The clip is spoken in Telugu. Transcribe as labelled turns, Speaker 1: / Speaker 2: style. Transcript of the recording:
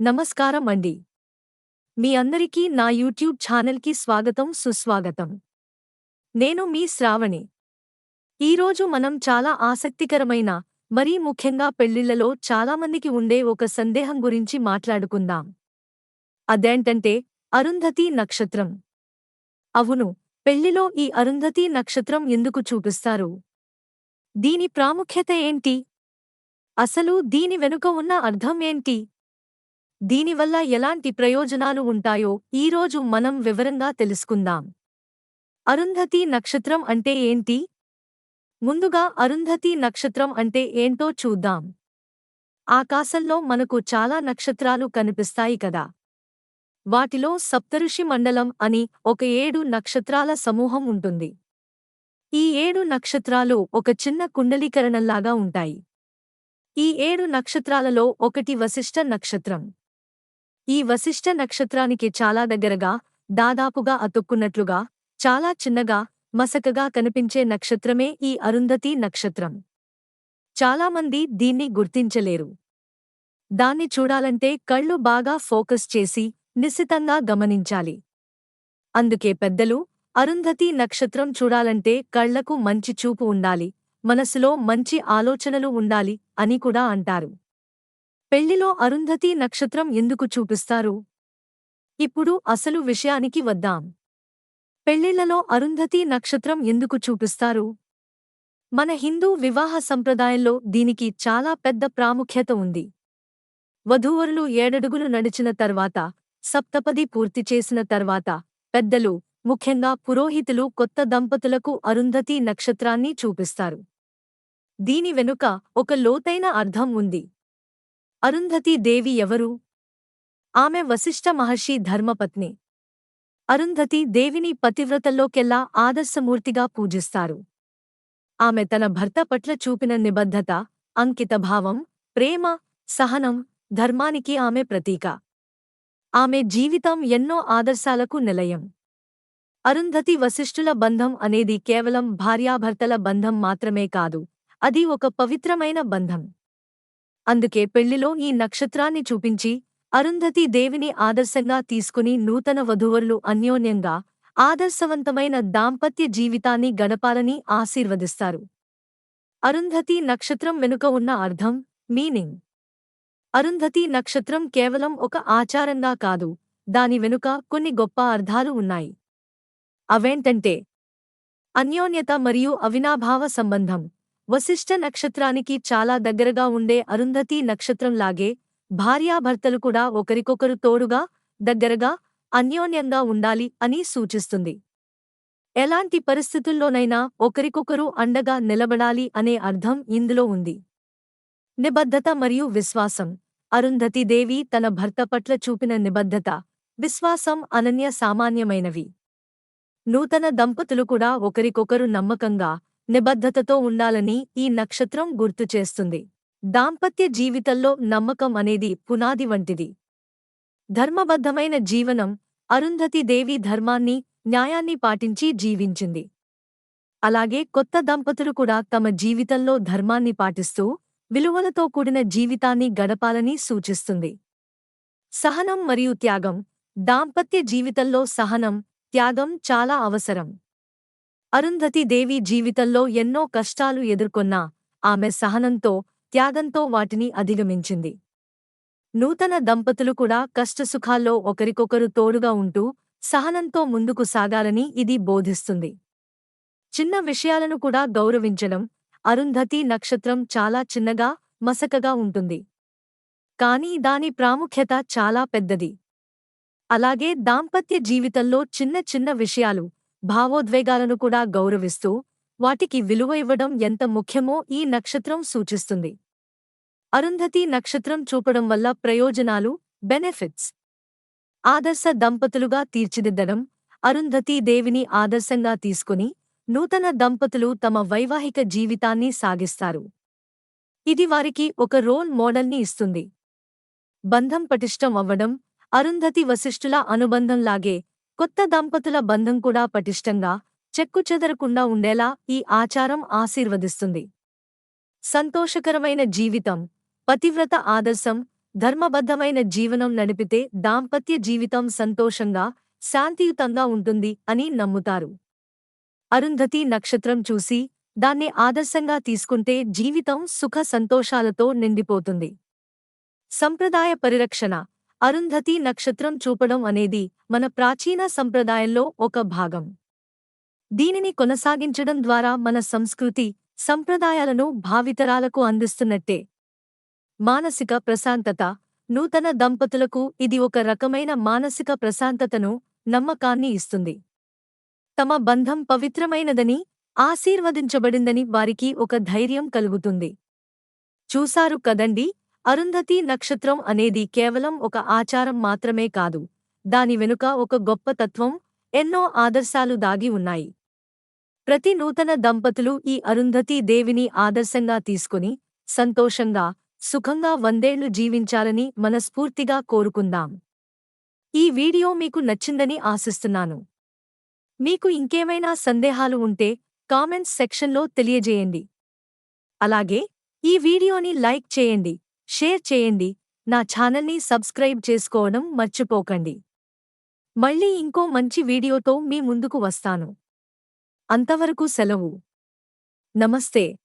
Speaker 1: నమస్కారం అండి. మీ అందరికీ నా యూట్యూబ్ ఛానల్కి స్వాగతం సుస్వాగతం. నేను మీ శ్రావణి. ఈరోజు మనం చాలా ఆసక్తికరమైన మరీ ముఖ్యంగా పెళ్ళిళ్ళలో చాలామందికి ఉండే ఒక సందేహం గురించి మాట్లాడుకుందాం. అదేంటంటే అరుంధతి నక్షత్రం. అవును పెళ్ళిలో ఈ అరుంధతి నక్షత్రం ఎందుకు చూపిస్తారు? దీని ప్రాముఖ్యత ఏంటి? అసలు దీని వెనుక ఉన్న అర్థం ఏంటి? దీనివల్ల ఎలాంటి ప్రయోజనాలు ఉంటాయో ఈరోజు మనం వివరంగా తెలుసుకుందాం. అరుంధతి నక్షత్రం అంటే ఏంటి? ముందుగా అరుంధతి నక్షత్రం అంటే ఏంటో చూద్దాం. ఆకాశంలో మనకు చాలా నక్షత్రాలు కనిపిస్తాయి కదా. వాటిలో సప్తఋషి మండలం అని ఒక ఏడు నక్షత్రాల సమూహం ఉంటుంది. ఈ ఏడు నక్షత్రాలు ఒక చిన్న కుండలీకరణంలాగా ఉంటాయి. ఈ ఏడు నక్షత్రాలలో ఒకటి వశిష్ఠ నక్షత్రం. ఈ వశిష్ఠ నక్షత్రానికి చాలా దగ్గరగా దాదాపుగా అతుక్కున్నట్లుగా చాలా చిన్నగా మసకగా కనిపించే నక్షత్రమే ఈ అరుంధతి నక్షత్రం. చాలామంది దీన్ని గుర్తించలేరు. దాన్ని చూడాలంటే కళ్ళు బాగా ఫోకస్ చేసి నిశితంగా గమనించాలి. అందుకే పెద్దలు అరుంధతి నక్షత్రం చూడాలంటే కళ్ళకు మంచి చూపు ఉండాలి మనసులో మంచి ఆలోచనలు ఉండాలి అని కూడా అంటారు. పెళ్ళిలో అరుంధతి నక్షత్రం ఎందుకు చూపిస్తారు? ఇప్పుడు అసలు విషయానికి వద్దాం. పెళ్ళిళ్ళలో అరుంధతి నక్షత్రం ఎందుకు చూపిస్తారు? మన హిందూ వివాహ సంప్రదాయంలో దీనికి చాలా పెద్ద ప్రాముఖ్యత ఉంది. వధూవరులు ఏడడుగులు నడిచిన తర్వాత సప్తపది పూర్తి చేసిన తర్వాత పెద్దలు ముఖ్యంగా పురోహితులు కొత్త దంపతులకు అరుంధతి నక్షత్రాన్ని చూపిస్తారు. దీని వెనుక ఒక లోతైన అర్థం ఉంది. అరుంధతి దేవి ఎవరు? ఆమె వశిష్ఠ మహర్షి ధర్మపత్ని. అరుంధతి దేవిని పతివ్రతల్లోకెల్లా ఆదర్శమూర్తిగా పూజిస్తారు. ఆమె తన భర్త పట్ల చూపిన నిబద్ధత అంకితభావం ప్రేమ సహనం ధర్మానికి ఆమె ప్రతీక. ఆమె జీవితం ఎన్నో ఆదర్శాలకు నిలయం. అరుంధతి వశిష్ఠుల బంధం అనేది కేవలం భార్యాభర్తల బంధం మాత్రమే కాదు అది ఒక పవిత్రమైన బంధం. అందుకే పెళ్ళిలో ఈ నక్షత్రాన్ని చూపించి అరుంధతి దేవిని ఆదర్శంగా తీసుకుని నూతన వధూవరులు అన్యోన్యంగా ఆదర్శవంతమైన దాంపత్య జీవితాన్ని గడపాలని ఆశీర్వదిస్తారు. అరుంధతి నక్షత్రం వెనుక ఉన్న అర్థం మీనింగ్. అరుంధతి నక్షత్రం కేవలం ఒక ఆచారంగా కాదు దాని వెనుక కొన్ని గొప్ప అర్థాలు ఉన్నాయి. అవేంటంటే అన్యోన్యత మరియు అవినాభావ సంబంధం. వశిష్ఠ నక్షత్రానికి చాలా దగ్గరగా ఉండే అరుంధతి నక్షత్రంలాగే భార్యాభర్తలు కూడా ఒకరికొకరు తోడుగా దగ్గరగా అన్యోన్యంగా ఉండాలి అని సూచిస్తుంది. ఎలాంటి పరిస్థితుల్లోనైనా ఒకరికొకరు అండగా నిలబడాలి అనే అర్థం ఇందులో ఉంది. నిబద్ధత మరియు విశ్వాసం. అరుంధతి దేవి తన భర్త పట్ల చూపిన నిబద్ధత విశ్వాసం అనన్య సామాన్యమైనవి. నూతన దంపతులు కూడా ఒకరికొకరు నమ్మకంగా నిబద్ధతతో ఉండాలని ఈ నక్షత్రం గుర్తు చేస్తుంది. దాంపత్య జీవితంలో నమ్మకం అనేది పునాది వంటిది. ధర్మబద్ధమైన జీవనం అరుంధతి దేవి ధర్మాన్ని న్యాయాన్ని పాటించి జీవించింది. అలాగే కొత్త దంపతులు కూడా తమ జీవితంలో ధర్మాన్ని పాటిస్తూ విలువలతో కూడిన జీవితాన్ని గడపాలని సూచిస్తుంది. సహనం మరియు త్యాగం. దాంపత్య జీవితంలో సహనం త్యాగం చాలా అవసరం. అరుంధతి దేవి జీవితంలో ఎన్నో కష్టాలు ఎదుర్కొన్నా ఆమె సహనంతో త్యాగంతో వాటిని అధిగమించింది. నూతన దంపతులు కూడా కష్టసుఖాల్లో ఒకరికొకరు తోడుగా ఉంటూ సహనంతో ముందుకు సాగాలని ఇది బోధిస్తుంది. చిన్న విషయాలను కూడా గౌరవించడం అరుంధతి నక్షత్రం చాలా చిన్నగా మసకగా ఉంటుంది. కానీ దాని ప్రాముఖ్యత చాలా పెద్దది. అలాగే దాంపత్య జీవితంలో చిన్న చిన్న విషయాలు భావోద్వేగాలను కూడా గౌరవిస్తూ వాటికి విలువ ఇవ్వడం ఎంత ముఖ్యమో ఈ నక్షత్రం సూచిస్తుంది. అరుంధతి నక్షత్రం చూపడం వల్ల ప్రయోజనాలు బెనెఫిట్స్ ఆదర్శ దంపతులుగా తీర్చిదిద్దడం అరుంధతీ దేవిని ఆదర్శంగా తీసుకుని నూతన దంపతులు తమ వైవాహిక జీవితాన్ని సాగిస్తారు. ఇది వారికి ఒక రోల్ మోడల్ని ఇస్తుంది. బంధం పటిష్టం అవ్వడం అరుంధతి వశిష్ఠుల అనుబంధంలాగే కొత్త దంపతుల బంధం కూడా పటిష్టంగా చెక్కుచెదరకుండా ఉండేలా ఈ ఆచారం ఆశీర్వదిస్తుంది. సంతోషకరమైన జీవితం పతివ్రత ఆదర్శం ధర్మబద్ధమైన జీవనం నడిపితే దాంపత్య జీవితం సంతోషంగా శాంతియుతంగా ఉంటుంది అని నమ్ముతారు. అరుంధతి నక్షత్రం చూసి దాన్ని ఆదర్శంగా తీసుకుంటే జీవితం సుఖ సంతోషాలతో నిండిపోతుంది. సంప్రదాయ పరిరక్షణ అరుంధతి నక్షత్రం చూపడం అనేది మన ప్రాచీన సంప్రదాయంలో ఒక భాగం. దీనిని కొనసాగించడం ద్వారా మన సంస్కృతి సంప్రదాయాలను భావితరాలకు అందిస్తున్నట్టే. మానసిక ప్రశాంతత నూతన దంపతులకు ఇది ఒక రకమైన మానసిక ప్రశాంతతను నమ్మకాన్ని ఇస్తుంది. తమ బంధం పవిత్రమైనదని ఆశీర్వదించబడిందని వారికి ఒక ధైర్యం కలుగుతుంది. చూసారు కదండి? అరుంధతి నక్షత్రం అనేది కేవలం ఒక ఆచారం మాత్రమే కాదు. దాని వెనుక ఒక గొప్ప తత్వం ఎన్నో ఆదర్శాలు దాగి ఉన్నాయి. ప్రతి నూతన దంపతులు ఈ అరుంధతీ దేవిని ఆదర్శంగా తీసుకుని సంతోషంగా సుఖంగా వందేళ్ళు జీవించాలని మనస్ఫూర్తిగా కోరుకుందాం. ఈ వీడియో మీకు నచ్చిందని ఆశిస్తున్నాను. మీకు ఇంకేమైనా సందేహాలు ఉంటే కామెంట్స్ సెక్షన్లో తెలియజేయండి. అలాగే ఈ వీడియోని లైక్ చేయండి. షేర్ చేయండి. నా ఛానల్ని సబ్స్క్రైబ్ చేసుకోవడం మర్చిపోకండి. మళ్ళీ ఇంకో మంచి వీడియోతో మీ ముందుకు వస్తాను. అంతవరకు సెలవు. నమస్తే.